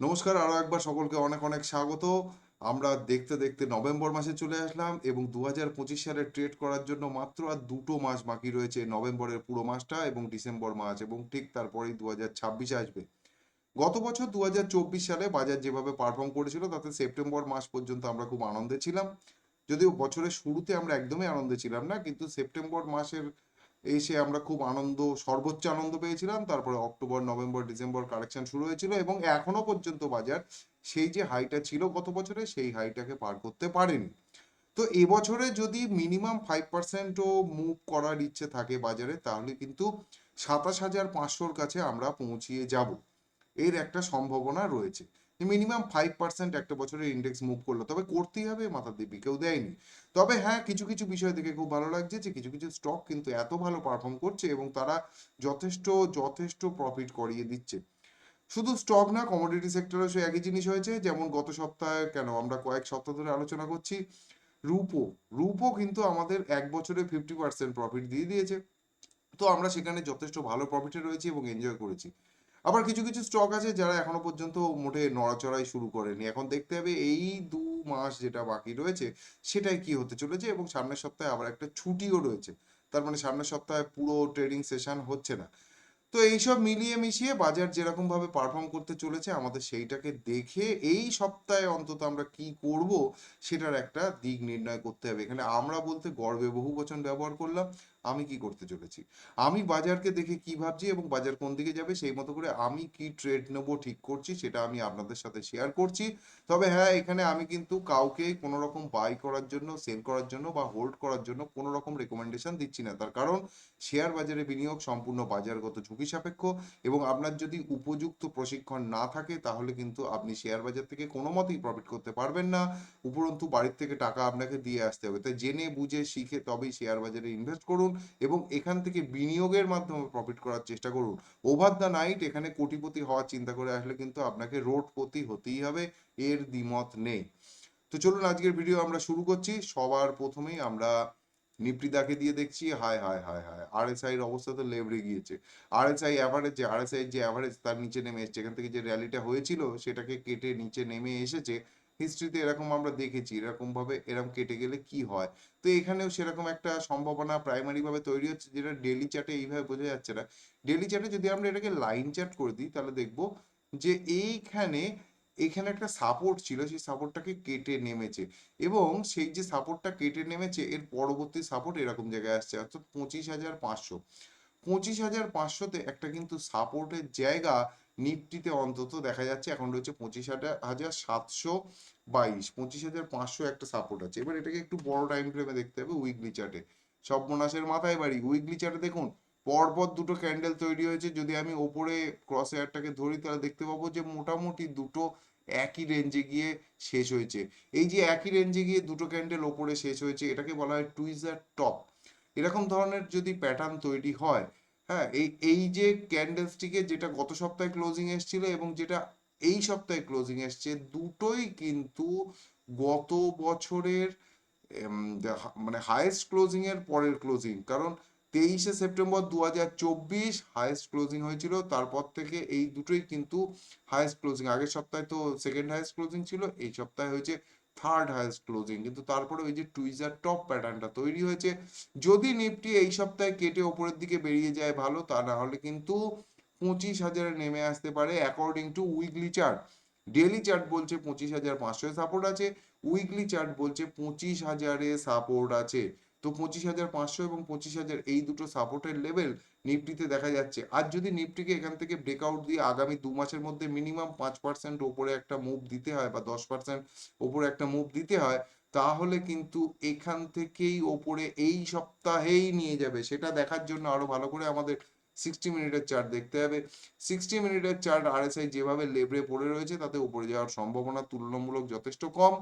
নমস্কার, আরও একবার সকলকে অনেক অনেক স্বাগত। আমরা দেখতে দেখতে নভেম্বর মাসে চলে আসলাম এবং দু হাজার পঁচিশ সালে ট্রেড করার জন্য মাত্র আর দুটো মাস বাকি রয়েছে, নভেম্বরের পুরো মাসটা এবং ডিসেম্বর মাস এবং ঠিক তারপরেই দু হাজার ছাব্বিশে আসবে। গত বছর দু হাজার চব্বিশ সালে বাজার যেভাবে পারফর্ম করেছিল, তাতে সেপ্টেম্বর মাস পর্যন্ত আমরা খুব আনন্দে ছিলাম। যদিও বছরের শুরুতে আমরা একদমই আনন্দে ছিলাম না, কিন্তু সেপ্টেম্বর মাসের এসে আমরা খুব আনন্দ, সর্বোচ্চ আনন্দ পেয়েছিলাম। তারপরে অক্টোবর, নভেম্বর, ডিসেম্বর কালেকশন শুরু হয়েছিল এবং এখনও পর্যন্ত বাজার সেই যে হাইটা ছিল গত বছরে সেই হাইটাকে পার করতে পারেনি। তো এবছরে যদি মিনিমাম ফাইভ পার্সেন্টও মুভ করার ইচ্ছে থাকে বাজারে, তাহলে কিন্তু সাতাশ হাজার পাঁচশোর কাছে আমরা পৌঁছিয়ে যাব। এর একটা সম্ভাবনা রয়েছে। মিনিমাম ফাইভ পার্সেন্ট একটা বছরের ইন্ডেক্স মুভ করল। তবে করতেই হবে মাথা দিব্যি কেউ দেয়নি। তবে হ্যাঁ কিছু কিছু বিষয় দেখে খুব ভালো লাগছে যে, কিছু কিছু স্টক কিন্তু এত ভালো পারফর্ম করছে এবং তারা যথেষ্ট যথেষ্ট প্রফিট করিয়ে দিচ্ছে। শুধু স্টক না কমোডিটি সেক্টরে সে একই জিনিস হয়েছে। যেমন গত সপ্তাহে, কেন আমরা কয়েক সপ্তাহ ধরে আলোচনা করছি, রূপো। রূপো কিন্তু আমাদের এক বছরে ফিফটি পার্সেন্ট প্রফিট দিয়ে দিয়েছে। তো আমরা সেখানে যথেষ্ট ভালো প্রফিটে রয়েছি এবং এনজয় করেছি। আবার কিছু কিছু স্টক আছে যারা এখনও পর্যন্ত মোটে নড়াচড়াই শুরু করেনি। এখন দেখতে হবে এই দু মাস যেটা বাকি রয়েছে, সেটাই কি হতে চলেছে এবং সামনের সপ্তাহে আবার একটা ছুটিও রয়েছে। তার মানে সামনের সপ্তাহে পুরো ট্রেডিং সেশন হচ্ছে না। তো এইসব মিলিয়ে মিশিয়ে বাজার যেরকম ভাবে পারফর্ম করতে চলেছে, আমাদের সেইটাকে দেখে এই সপ্তাহে অন্তত আমরা কি করব, সেটার একটা দিক নির্ণয় করতে হবে। এখানে আমরা বলতে গর্বে বহু বচন ব্যবহার করলাম আমি কি করতে চলেছি? আমি বাজারকে দেখে কি ভাবছি এবং বাজার কোন দিকে যাবে সেই মতো করে আমি কি ট্রেড নেব, ঠিক করছি, সেটা আমি আপনাদের সাথে শেয়ার করছি। তবে হ্যাঁ এখানে আমি কিন্তু কাউকে কোনো রকম বাই করার জন্য সেল করার জন্য বা হোল্ড করার জন্য কোনো রকম রেকমেন্ডেশন দিচ্ছি না। তার কারণ শেয়ার বাজারে বিনিয়োগ সম্পূর্ণ বাজারগত ঝুঁকি সাপেক্ষ এবং আপনার যদি উপযুক্ত প্রশিক্ষণ না থাকে, তাহলে কিন্তু আপনি শেয়ার বাজার থেকে কোনো মতেই প্রফিট করতে পারবেন না। উপরন্তু বাড়ির থেকে টাকা আপনাকে দিয়ে আসতে হবে। তাই জেনে, বুঝে, শিখে তবেই শেয়ার বাজারে ইনভেস্ট করুন। এবং এখান থেকে বিনিয়োগের মাধ্যমে প্রফিট করার চেষ্টা করুন। ওভার দ্য নাইট এখানে কোটিপতি হওয়ার চিন্তা করে আসলে কিন্তু আপনাকে রোডপতি হতেই হবে, এর দ্বিমত নেই। তো চলুন আজকের ভিডিও আমরা শুরু করছি। সবার প্রথমেই আমরা নিপ্রিদাকে দিয়ে দেখছি। হায় হায় হায় হায় আরএসআই এর অবস্থা তো লেবড়ে গিয়েছে। আর এস আই অ্যাভারেজ যে আরএসআই যে অ্যাভারেজ তার নিচে নেমে এসেছে। এখান থেকে যে র্যালিটা হয়েছিল, সেটাকে কেটে নিচে নেমে এসেছে। হিস্ট্রিতে এরকম আমরা দেখেছি, এরকম ভাবে, এরকম কেটে গেলে কি হয়? তো এখানেও সেরকম একটা সম্ভাবনা প্রাইমারি ভাবে তৈরি হচ্ছে যেটা ডেলি চার্টে এইভাবে বোঝা যাচ্ছে না। ডেলি চার্টে যদি আমরা এটাকে লাইন চার্ট করে দিই, তাহলে দেখব যে এইখানে, এখানে একটা সাপোর্ট ছিল, সেই সাপোর্টটাকে কেটে নেমেছে। এবং সেই যে সাপোর্টটা কেটে নেমেছে, এর পরবর্তী সাপোর্ট এরকম জায়গায় আসছে, অর্থাৎ পঁচিশ হাজার পাঁচশো। পঁচিশ হাজার পাঁচশোতে একটা কিন্তু সাপোর্টের জায়গা নিফটিতে অন্তত দেখা যাচ্ছে এখন রয়েছে পঁচিশ হাজার সাতশো বাইশ, পঁচিশ হাজার পাঁচশো একটা সাপোর্ট আছে। এবার এটাকে একটু বড় টাইম ফ্রেমে দেখতে হবে উইকলি চার্টে সব মাথায় বাড়ি। উইকলি চার্টে দেখুন, পরপর দুটো ক্যান্ডেল তৈরি হয়েছে। যদি আমি ওপরে ক্রস এয়ারটাকে ধরি, তাহলে দেখতে পাবো যে মোটামুটি দুটো একই রেঞ্জে গিয়ে শেষ হয়েছে। এই যে একই রেঞ্জে গিয়ে দুটো ক্যান্ডেল ওপরে শেষ হয়েছে, এটাকে বলা হয় টুইজার টপ এরকম ধরনের যদি প্যাটার্ন তৈরি হয় হ্যাঁ এই এই যে ক্যান্ডেলস্টিকে যেটা গত সপ্তাহে ক্লোজিং এসেছিল এবং যেটা এই সপ্তাহে ক্লোজিং এসছে, দুটোই কিন্তু গত বছরের মানে হাইয়েস্ট ক্লোজিং এর পরের ক্লোজিং কারণ তেইশে সেপ্টেম্বর দু হাজার চব্বিশ হাইয়েস্ট ক্লোজিং হয়েছিল, তারপর থেকে এই দুটোই কিন্তু হাইয়েস্ট ক্লোজিং আগের সপ্তাহে তো সেকেন্ড হাইয়েস্ট ক্লোজিং ছিল, এই সপ্তাহে হয়েছে থার্ড হাইয়েস্ট ক্লোজিং কিন্তু তারপরে ওই যে টুইজার টপ প্যাটার্নটা তৈরি হয়েছে। যদি নিফটি এই সপ্তাহে কেটে ওপরের দিকে বেরিয়ে যায় ভালো, তা না হলে কিন্তু পঁচিশ হাজারে নেমে আসতে পারে according to weekly chart daily chart বলছে পঁচিশ হাজার পাঁচশো সাপোর্ট আছে উইকলি চার্ট বলছে পঁচিশ হাজারে সাপোর্ট আছে। তো পঁচিশ হাজার পাঁচশো এবং পঁচিশ হাজার এই দুটো সাপোর্টের লেভেল নিফটিতে দেখা যাচ্ছে। আর যদি নিফটিকে এখান থেকে ব্রেকআউট দিয়ে আগামী দু মাসের মধ্যে মিনিমাম পাঁচ পার্সেন্ট ওপরে একটা মুভ দিতে হয় বা দশ পার্সেন্ট ওপরে একটা মুভ দিতে হয়, তাহলে কিন্তু এখান থেকেই ওপরে এই সপ্তাহেই নিয়ে যাবে। সেটা দেখার জন্য আরও ভালো করে আমাদের সিক্সটি মিনিটের চার্ট দেখতে হবে। সিক্সটি মিনিটের চার্ট আরএসআই যেভাবে লেবড়ে পড়ে রয়েছে, তাতে উপরে যাওয়ার সম্ভাবনা তুলনামূলক যথেষ্ট কম।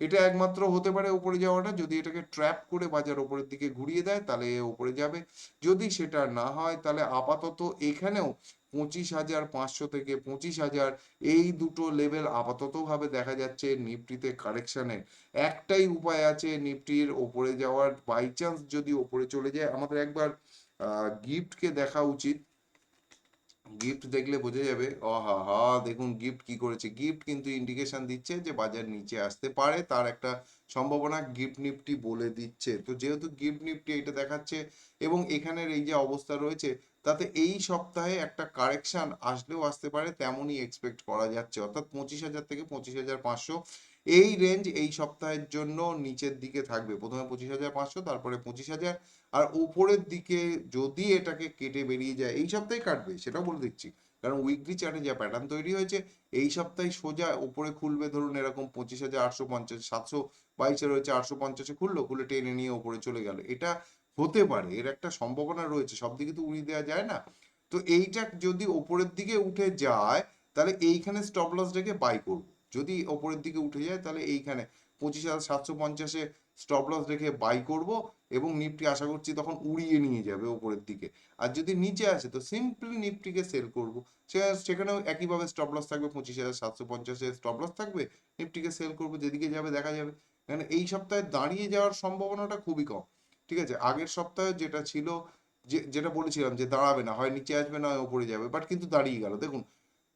এটা একমাত্র হতে পারে উপরে যাওয়াটা। যদি এটাকে ট্র্যাপ করে বাজার উপরের দিকে ঘুরিয়ে দেয়, তাহলে উপরে যাবে। যদি সেটা না হয়, তাহলে আপাতত এখানেও পঁচিশ হাজার পাঁচশো থেকে পঁচিশ হাজার এই দুটো লেভেল আপাতত ভাবে দেখা যাচ্ছে নিফটিতে কারেকশনের একটাই উপায় আছে নিফটির ওপরে যাওয়ার। বাই চান্স যদি ওপরে চলে যায়, আমাদের একবার গিফটকে দেখা উচিত। গিফট দেখলে বোঝা যাবে, আহা হা, দেখুন গিফট কি করেছে। গিফট কিন্তু ইন্ডিকেশন দিচ্ছে যে বাজার নিচে আসতে পারে, তার একটা সম্ভাবনা গিফট নিফটি বলে দিচ্ছে। তো যেহেতু গিফট নিফটি এটা দেখাচ্ছে এবং এখানের এই যে অবস্থা রয়েছে, তাতে এই সপ্তাহে একটা কারেকশন আসলেও আসতে পারে, তেমনই এক্সপেক্ট করা যাচ্ছে। অর্থাৎ পঁচিশ হাজার থেকে পঁচিশ হাজার পাঁচশো, এই রেঞ্জ এই সপ্তাহের জন্য নিচের দিকে থাকবে। প্রথমে পঁচিশ হাজার পাঁচশো, তারপরে পঁচিশ হাজার আর উপরের দিকে যদি এটাকে কেটে বেরিয়ে যায়, এই সপ্তাহে কাটবে, সেটাও বলে দিচ্ছি। কারণ উইকলি চার্টে যা প্যাটার্ন তৈরি হয়েছে, এই সপ্তাহে সোজা উপরে খুলবে, ধরুন এরকম পঁচিশ হাজার আটশো পঞ্চাশ, সাতশো বাইশে রয়েছে, আটশো পঞ্চাশে খুললো, খুলে টেনে নিয়ে উপরে চলে গেল। এটা হতে পারে, এর একটা সম্ভাবনা রয়েছে, সব দিকে তো উড়িয়ে দেওয়া যায় না। তো এইটা যদি ওপরের দিকে উঠে যায়, তাহলে এইখানে স্টপ লস রেখে বাই করব। যদি ওপরের দিকে উঠে যায়, তাহলে এইখানে পঁচিশ হাজার সাতশো পঞ্চাশে স্টপ লস রেখে বাই করব এবং নিফটি আশা করছি তখন উড়িয়ে নিয়ে যাবে ওপরের দিকে। আর যদি নিচে আসে তো সিম্পলি নিফটিকে সেল করব। সেখানেও একইভাবে স্টপ লস থাকবে, পঁচিশ হাজার, সাতশো পঞ্চাশে স্টপ লস থাকবে নিফটিকে সেল করব, যেদিকে যাবে দেখা যাবে। কারণ এই সপ্তাহে দাঁড়িয়ে যাওয়ার সম্ভাবনাটা খুবই কম। ঠিক আছে? আগের সপ্তাহে যেটা ছিল, যে যেটা বলেছিলাম যে দাঁড়াবে না, হয় নিচে আসবে না, হয় ওপরে যাবে বাট কিন্তু দাঁড়িয়ে গেল। দেখুন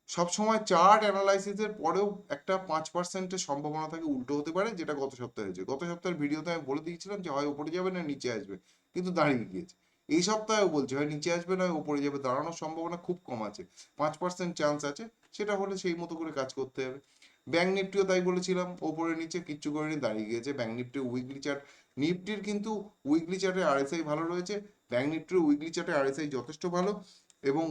সবসময় চার্ট অ্যানালাইসিসের পরেও একটা পাঁচ পার্সেন্টের সম্ভাবনা থাকে উল্টো হতে পারে, যেটা গত সপ্তাহে হয়েছে। গত সপ্তাহের ভিডিওতে আমি বলে দিয়েছিলাম যে হয় ওপরে যাবে না, নিচে আসবে। কিন্তু দাঁড়িয়ে গিয়েছে। এই সপ্তাহেও বলছে, হয় নিচে আসবে না ওপরে যাবে। দাঁড়ানোর সম্ভাবনা খুব কম আছে। পাঁচ পার্সেন্ট চান্স আছে, সেটা হলে সেই মতো করে কাজ করতে হবে। ব্যাংক নিফটিও তাই বলেছিলাম, ওপরে নিচে কিচ্ছু করে করেনি, দাঁড়িয়ে গিয়েছে। ব্যাংক নিফটি উইকলি চার্ট নিফটির কিন্তু উইকলি চার্টে আরএসআই ভালো রয়েছে। ব্যাংক নিফটির উইকলি চার্টে আরএসআই যথেষ্ট ভালো। এবং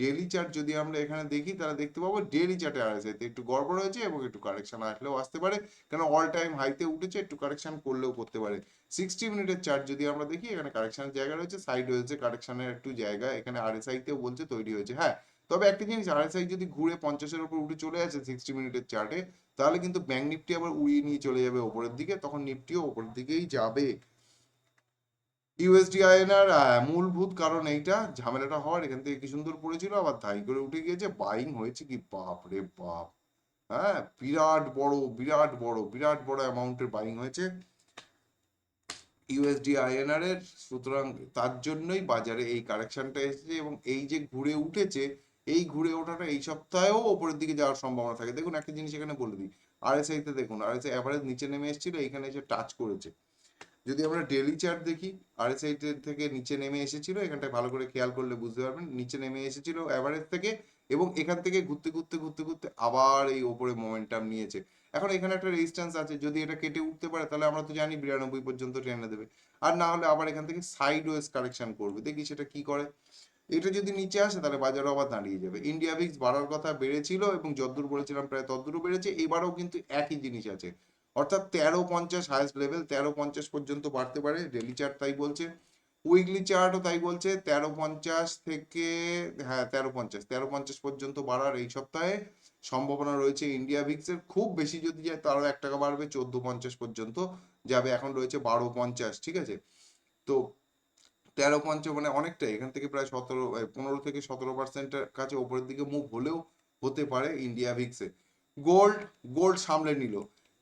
ডেলি চার্ট যদি আমরা এখানে দেখি, তাহলে দেখতে পাবো ডেলি চার্টে আরএসআই তে একটু গড়বড় হয়েছে এবং একটু কারেকশন আসলেও আসতে পারে। কেন অল টাইম হাইতে উঠেছে, একটু কারেকশন করলেও করতে পারে। সিক্সটি মিনিটের চার্ট যদি আমরা দেখি, এখানে কারেকশনের জায়গা রয়েছে সাইড হয়েছে কারেকশনের একটু জায়গা, এখানে আরএসআই তেও বলছে তৈরি হয়েছে। হ্যাঁ তবে একটা জিনিস আরএসআই যদি ঘুরে পঞ্চাশের উপর উঠে চলে আসে সিক্সটি মিনিটের চার্টে তাহলে কিন্তু ব্যাংক নিফটি আবার উড়িয়ে নিয়ে চলে যাবে ওপরের দিকে, তখন নিফটিও ওপরের দিকেই যাবে। ইউএসডি আইএনআর মূলভূত কারণ এইটা। ঝামেলাটা হওয়ার, এখান থেকে কি সুন্দর পড়েছিল, আবার ধাই করে উঠে গিয়েছে বাইং হয়েছে কি? বাপ রে বাপ। হ্যাঁ বিরাট বড় বিরাট বড় বিরাট বড় অ্যামাউন্টের বাইং হয়েছে ইউএসডি আইএনআর এর সুতরাং তার জন্যই বাজারে এই কারেকশনটা এসেছে এবং এই যে ঘুরে উঠেছে, এই ঘুরে ওঠাটা এই সপ্তাহেও ওপরের দিকে যাওয়ার সম্ভাবনা থাকে। দেখুন, একটা জিনিস এখানে বলে দিই। আরএসআই তে দেখুন আরএসআই অ্যাভারেজ নিচে নেমে এসেছিল এখানে এসে টাচ করেছে। যদি আমরা ডেলি চার্ট দেখি আরএসআই থেকে নিচে নেমে এসেছিল, এখানটায় ভালো করে খেয়াল করলে বুঝতে পারবেন, নিচে নেমে এসেছিল অ্যাভারেজ থেকে এবং এখান থেকে ঘুরতে ঘুরতে ঘুরতে ঘুরতে আবার এই ওপরে মোমেন্টাম নিয়েছে। এখন এখানে একটা রেজিস্ট্যান্স আছে, যদি এটা কেটে উঠতে পারে, তাহলে আমরা তো জানি বিরানব্বই পর্যন্ত টেনে দেবে। আর না হলে আবার এখান থেকে সাইড ওয়েজ কারেকশন করবে। দেখি সেটা কি করে। এটা যদি নিচে আসে, তাহলে বাজারও আবার দাঁড়িয়ে যাবে। ইন্ডিয়া ভিক্স বাড়ার কথা বেড়েছিল এবং যদ্দূর বলেছিলাম, প্রায় তদ্দূরও বেড়েছে। এবারও কিন্তু একই জিনিস আছে। অর্থাৎ তেরো পঞ্চাশ হায়েস্ট লেভেল তেরো পঞ্চাশ পর্যন্ত বাড়তে পারে। ডেলি চার্ট তাই বলছে। উইকলি চার্টও তাই বলছে। তেরো পঞ্চাশ থেকে হ্যাঁ তেরো পঞ্চাশ তেরো পঞ্চাশ পর্যন্ত বাড়ার এই সপ্তাহে সম্ভাবনা রয়েছে ইন্ডিয়া ভিক্সের খুব বেশি যদি যায়, তারও এক টাকা বাড়বে, চোদ্দ পঞ্চাশ পর্যন্ত যাবে। এখন রয়েছে বারো পঞ্চাশ, ঠিক আছে? তো তেরো পঞ্চাশ মানে অনেকটাই। এখান থেকে প্রায় সতেরো পনেরো থেকে সতেরো পার্সেন্টের কাছে ওপরের দিকে মুভ হলেও হতে পারে ইন্ডিয়া ভিক্সে গোল্ড গোল্ড সামলে নিল।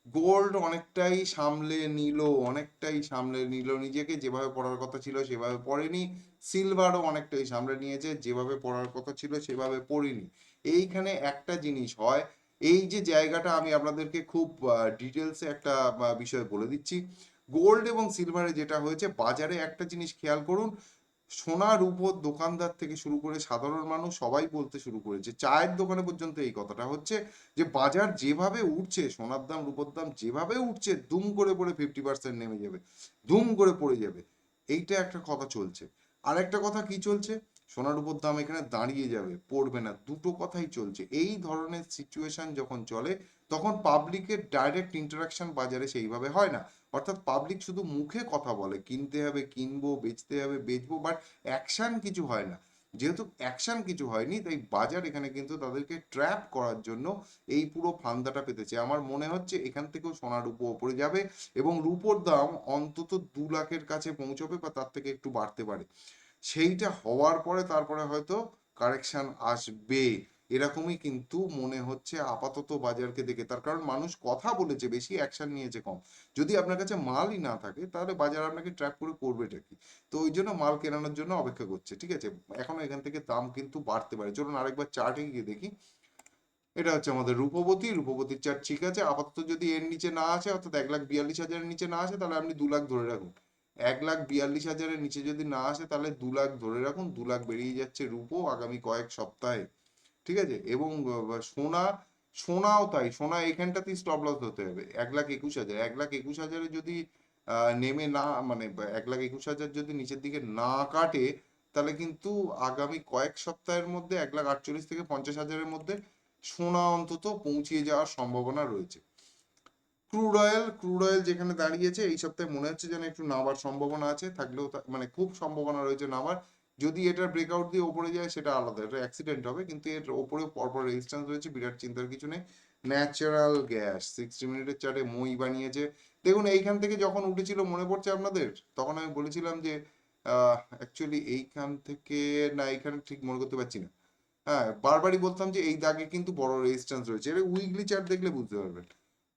গোল্ড অনেকটাই সামলে নিল, অনেকটাই সামলে নিল নিজেকে। যেভাবে পড়ার কথা ছিল সেভাবে পড়েনি। সিলভারও অনেকটাই সামলে নিয়েছে, যেভাবে পড়ার কথা ছিল সেভাবে পড়েনি। এইখানে একটা জিনিস হয়, এই যে জায়গাটা আমি আপনাদেরকে খুব ডিটেলসে একটা বিষয় বলে দিচ্ছি। গোল্ড এবং সিলভারে যেটা হয়েছে, বাজারে একটা জিনিস খেয়াল করুন সোনার রূপোর দোকানদার থেকে শুরু করে সাধারণ মানুষ সবাই বলতে শুরু করেছে চায়ের দোকানে পর্যন্ত এই কথাটা হচ্ছে যে বাজার যেভাবে উঠছে, সোনার দাম, রূপোর দাম যেভাবে উঠছে, দুম করে পড়ে ফিফটি পার্সেন্ট নেমে যাবে, দুম করে পড়ে যাবে। এইটা একটা কথা চলছে। আর একটা কথা কি চলছে? সোনার উপর দাম এখানে দাঁড়িয়ে যাবে, পড়বে না, দুটো কথাই চলছে। এই ধরনের সিচুয়েশন যখন চলে, তখন পাবলিকের ডাইরেক্ট ইন্টারাকশন বাজারে সেইভাবে হয় না। অর্থাৎ পাবলিক শুধু মুখে কথা বলে, কিনতে হবে, কিনবো, বেচতে হবে, বেচবো বাট অ্যাকশন কিছু হয় না। যেহেতু অ্যাকশন কিছু হয়নি, তাই বাজার এখানে কিন্তু তাদেরকে ট্র্যাপ করার জন্য এই পুরো ফান্দাটা পেতেছে। আমার মনে হচ্ছে এখান থেকেও সোনার রূপো ওপরে যাবে এবং রূপোর দাম অন্তত দু লাখের কাছে পৌঁছবে বা তার থেকে একটু বাড়তে পারে। সেইটা হওয়ার পরে তারপরে হয়তো কারেকশন আসবে। এরকমই কিন্তু মনে হচ্ছে আপাতত বাজারকে দেখে। তার কারণ মানুষ কথা বলেছে, বেশি অ্যাকশন নিয়েছে কম। যদি আপনার কাছে মালই না থাকে, তাহলে বাজার আপনাকে ট্র্যাক করে করবেটা কি? তো ওই জন্য মাল কেনানোর জন্য অপেক্ষা করছে, ঠিক আছে? এখনও এখান থেকে দাম কিন্তু বাড়তে পারে। চলুন আরেকবার চার্টে গিয়ে দেখি। এটা হচ্ছে আমাদের রূপবতী। রূপবতীর চার্ট ঠিক আছে। আপাতত যদি এর নিচে না আসে, অর্থাৎ এক লাখ বিয়াল্লিশ হাজারের নিচে না আসে, তাহলে আপনি দু লাখ ধরে রাখুন। এক লাখ বিয়াল্লিশ হাজারের নিচে যদি না আসে, তাহলে দু লাখ ধরে রাখুন, দু লাখ বেরিয়ে যাচ্ছে রূপো আগামী কয়েক সপ্তাহে। ঠিক আছে? এবং সোনা, সোনাও তাই, সোনা এখানটাতেই স্টপ লস হতে হবে। এক লাখ একুশ হাজার, এক লাখ একুশ হাজারে যদি নেমে না মানে এক লাখ একুশ হাজার যদি নিচের দিকে না কাটে, তাহলে কিন্তু আগামী কয়েক সপ্তাহের মধ্যে, এক লাখ আটচল্লিশ থেকে পঞ্চাশ হাজারের মধ্যে সোনা অন্তত পৌঁছিয়ে যাওয়ার সম্ভাবনা রয়েছে। ক্রুড অয়েল ক্রুড অয়েল যেখানে দাঁড়িয়েছে, এই সপ্তাহে মনে হচ্ছে যেন একটু নামার সম্ভাবনা আছে, থাকলেও মানে খুব সম্ভাবনা রয়েছে নামার। যদি এটার ব্রেকআউট দিয়ে ওপরে যায়, সেটা আলাদা, এটা অ্যাক্সিডেন্ট হবে, কিন্তু এর ওপরেও পরপর রেজিস্ট্যান্স রয়েছে, বিরাট চিন্তার কিছু নেই। ন্যাচারাল গ্যাস সিক্সটি মিনিটের চার্টে মই বানিয়েছে। দেখুন, এইখান থেকে যখন উঠেছিল, মনে পড়ছে আপনাদের? তখন আমি বলেছিলাম যে অ্যাকচুয়ালি এইখান থেকে, না, এইখানে ঠিক মনে করতে পারছি না। হ্যাঁ বারবারই বলতাম যে, এই দাগে কিন্তু বড় রেজিস্ট্যান্স রয়েছে। এটা উইকলি চার্ট দেখলে বুঝতে পারবেন।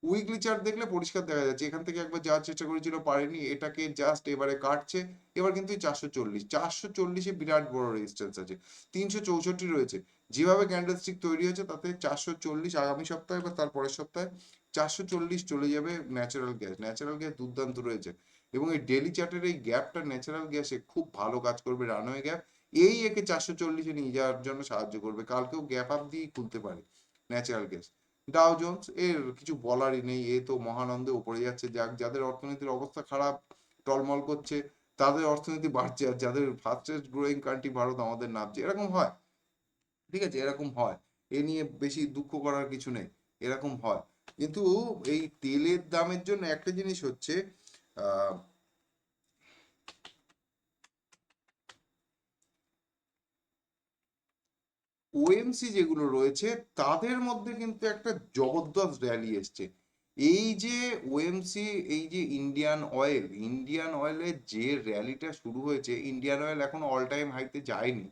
উইকলি চার্ট দেখলে পরিষ্কার দেখা যাচ্ছে। এখান থেকে একবার যাওয়ার চেষ্টা করেছিল, পারেনি। এটাকে জাস্ট এবারে কাটছে। এবার কিন্তু চারশো চল্লিশ, চারশো চল্লিশে বিরাট বড় রেজিস্ট্যান্স আছে। তিনশো চৌষট্টি রয়েছে। যেভাবে ক্যান্ডেলস্টিক তৈরি হয়েছে, তাতে চারশো চল্লিশ আগামী সপ্তাহে বা তার পরের সপ্তাহে চারশো চল্লিশ চলে যাবে ন্যাচারাল গ্যাস ন্যাচারাল গ্যাস দুর্দান্ত রয়েছে। এবং এই ডেলি চার্টের এই গ্যাপটা ন্যাচারাল গ্যাসে খুব ভালো কাজ করবে রানওয়ে গ্যাপ এই একে চারশো চল্লিশে নিয়ে যাওয়ার জন্য সাহায্য করবে। কালকেও গ্যাপ আপ দিয়েই খুলতে পারে ন্যাচারাল গ্যাস ডাও জোন্স এর কিছু বলারই নেই। এ তো মহানন্দে উপরে যাচ্ছে। যাক, যাদের অর্থনীতির অবস্থা খারাপ, টলমল করছে, তাদের অর্থনীতি বাড়ছে আর যাদের ফাস্টেস্ট গ্রোয়িং কান্ট্রি ভারত, আমাদের নামছে। এরকম হয়। ঠিক আছে, এরকম হয়। এ নিয়ে বেশি দুঃখ করার কিছু নেই। এরকম হয়। কিন্তু এই তেলের দামের জন্য একটা জিনিস হচ্ছে, আহ ওএমসি যেগুলো রয়েছে, তাদের মধ্যে কিন্তু একটা জবরদস্ত র্যালি এসছে। এই যে ওএমসি এই যে ইন্ডিয়ান অয়েল ইন্ডিয়ান অয়েলের যে র্যালিটা শুরু হয়েছে ইন্ডিয়ান অয়েল এখন অল টাইম হাইতে যায়নি।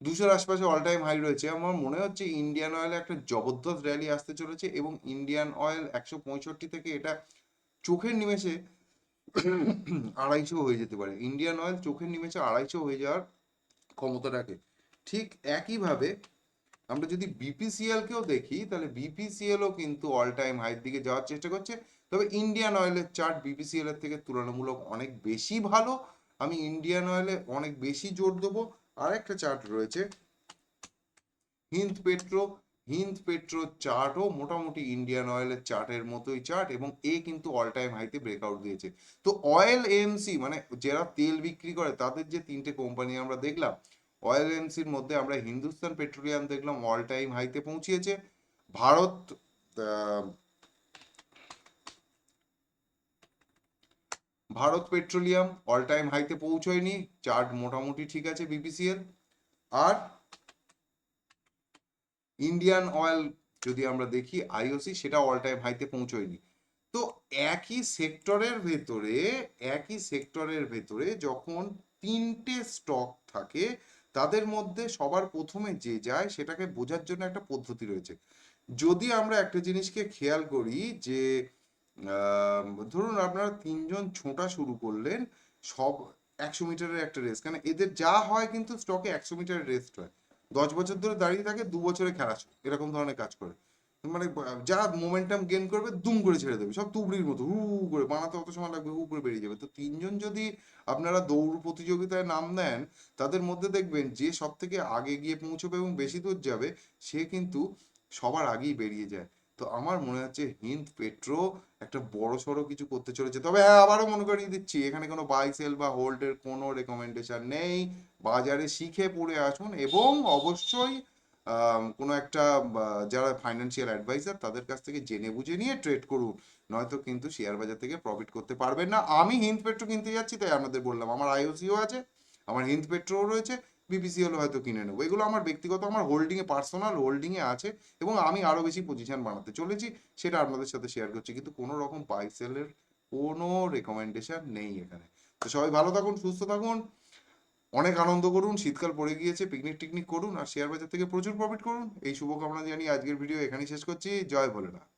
দুশোর আশপাশে অল টাইম হাই রয়েছে। আমার মনে হচ্ছে ইন্ডিয়ান অয়েলে একটা জবরদস্ত র্যালি আসতে চলেছে এবং ইন্ডিয়ান অয়েল একশো পঁয়ষট্টি থেকে এটা চোখের নিমেষে আড়াইশো হয়ে যেতে পারে। ইন্ডিয়ান অয়েল চোখের নিমেষে আড়াইশো হয়ে যাওয়ার ক্ষমতা রাখে ঠিক একইভাবে আমরা যদি বিপিসিএল কেও দেখি, তাহলে বিপিসিএলও কিন্তু অল টাইম হাইয়ের দিকে যাওয়ার চেষ্টা করছে। তবে ইন্ডিয়ান অয়েলের চার্ট বিপিসিএল এর থেকে তুলনামূলক অনেক বেশি ভালো। আমি ইন্ডিয়ান অয়েলে অনেক বেশি জোর দেবো। আর একটা চার্ট রয়েছে। হিন্দ পেট্রো। হিন্দ পেট্রো চার্টও মোটামুটি ইন্ডিয়ান অয়েলের চার্টের মতোই চার্ট এবং এ কিন্তু অল টাইম হাইতে ব্রেকআউট দিয়েছে। তো অয়েল এমসি মানে যারা তেল বিক্রি করে, তাদের যে তিনটে কোম্পানি আমরা দেখলাম অয়েল এমসির মধ্যে আমরা হিন্দুস্তান পেট্রোলিয়াম দেখলাম অল টাইম হাইতে পৌঁছিয়েছে। Bharat Bharat petroleum all time হাইতে পৌঁছয়নি চার্ট মোটামুটি ঠিক আছে বিপিসিএল আর ইন্ডিয়ান অয়েল যদি আমরা দেখি আইওসি সেটা অল টাইম হাইতে পৌঁছয়নি। তো একই সেক্টরের ভেতরে, একই সেক্টরের ভেতরে যখন তিনটে স্টক থাকে তাদের মধ্যে সবার প্রথমে যে যায় সেটাকে বোঝার জন্য একটা পদ্ধতি রয়েছে। যদি আমরা একটা জিনিসকে খেয়াল করি যে ধরুন আপনারা তিনজন ছোটা শুরু করলেন, সব একশো মিটারের একটা রেস, কেন এদের যা হয় কিন্তু স্টকে একশো মিটারের রেস্ট হয়। দশ বছর ধরে দাঁড়িয়ে থাকে, দু বছরে খেলা এরকম ধরনের কাজ করে। মানে যা মোমেন্টাম গেন করবে, দুম করে ছেড়ে দেবে। সব তুবড়ির মতো, হু হু করে, বানাতে অত সময় লাগবে, হু করে বেরিয়ে যাবে। তো তিনজন যদি আপনারা দৌড় প্রতিযোগিতায় নাম দেন, তাদের মধ্যে দেখবেন যে সব থেকে আগে গিয়ে পৌঁছবে এবং বেশি দূর যাবে, সে কিন্তু সবার আগেই বেরিয়ে যায়। তো আমার মনে হচ্ছে হিন্দ পেট্রো একটা বড় সড়ো কিছু করতে চলেছে। তবে হ্যাঁ আবারও মনে করিয়ে দিচ্ছি, এখানে কোনো বাই সেল বা হোল্ডের কোনো রেকমেন্ডেশন নেই। বাজারে শিখে পড়ে আসুন এবং অবশ্যই কোনো একটা যারা ফাইন্যান্সিয়াল অ্যাডভাইজার তাদের কাছ থেকে জেনে বুঝে নিয়ে ট্রেড করুন। নয়তো কিন্তু শেয়ার বাজার থেকে প্রফিট করতে পারবেন না। আমি হিন্দ পেট্রো কিনতে যাচ্ছি, তাই আপনাদের বললাম। আমার আইওসিও আছে, আমার হিন্দ পেট্রোও রয়েছে বিপিসিএল হয়তো কিনে নেব। এগুলো আমার ব্যক্তিগত, আমার হোল্ডিং এ পার্সোনাল হোল্ডিংয়ে আছে এবং আমি আরও বেশি পজিশন বানাতে চলেছি, সেটা আপনাদের সাথে শেয়ার করছি। কিন্তু কোনো রকম বাই সেলের কোনো রেকমেন্ডেশন নেই এখানে। তো সবাই ভালো থাকুন, সুস্থ থাকুন। অনেক আনন্দ করুন, শীতকাল পড়ে গিয়েছে পিকনিক টিকনিক করুন, আর শেয়ার বাজার থেকে প্রচুর প্রফিট করুন। এই শুভকামনা জানিয়ে আজকের ভিডিও এখানেই শেষ করছি। জয় ভোলেনাথ।